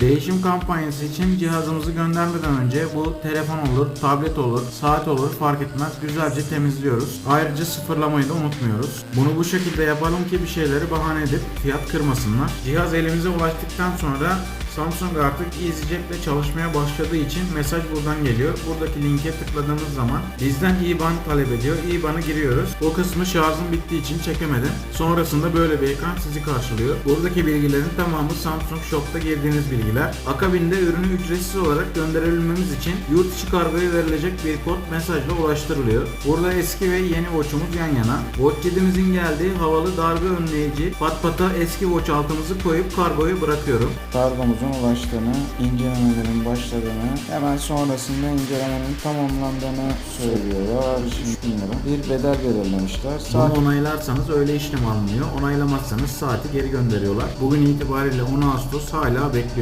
Değişim kampanyası için cihazımızı göndermeden önce bu telefon olur, tablet olur, saat olur fark etmez güzelce temizliyoruz. Ayrıca sıfırlamayı da unutmuyoruz. Bunu bu şekilde yapalım ki bir şeyleri bahane edip fiyat kırmasınlar. Cihaz elimize ulaştıktan sonra Samsung artık EasyJet çalışmaya başladığı için mesaj buradan geliyor. Buradaki linke tıkladığımız zaman bizden IBAN talep ediyor. IBAN'ı giriyoruz. O kısmı şarjım bittiği için çekemedim. Sonrasında böyle bir ekran sizi karşılıyor. Buradaki bilgilerin tamamı Samsung Shop'ta girdiğiniz bilgiler. Akabinde ürünü ücretsiz olarak gönderebilmemiz için yurt içi kargoya verilecek bir kod mesajla ulaştırılıyor. Burada eski ve yeni watch'umuz yan yana. Watch 7'imizin geldiği havalı darbe önleyici pat pata eski watch altımızı koyup kargoya bırakıyorum. Kargomuzun ulaştığını, incelemelerin başladığını, hemen sonrasında incelemenin tamamlandığını söylüyorlar. 3 bin lira. Bir bedel belirlemişler. Bunu Saat onaylarsanız öyle işlem alınıyor. Onaylamazsanız saati geri gönderiyorlar. Bugün itibariyle 10 Ağustos hala bekliyoruz.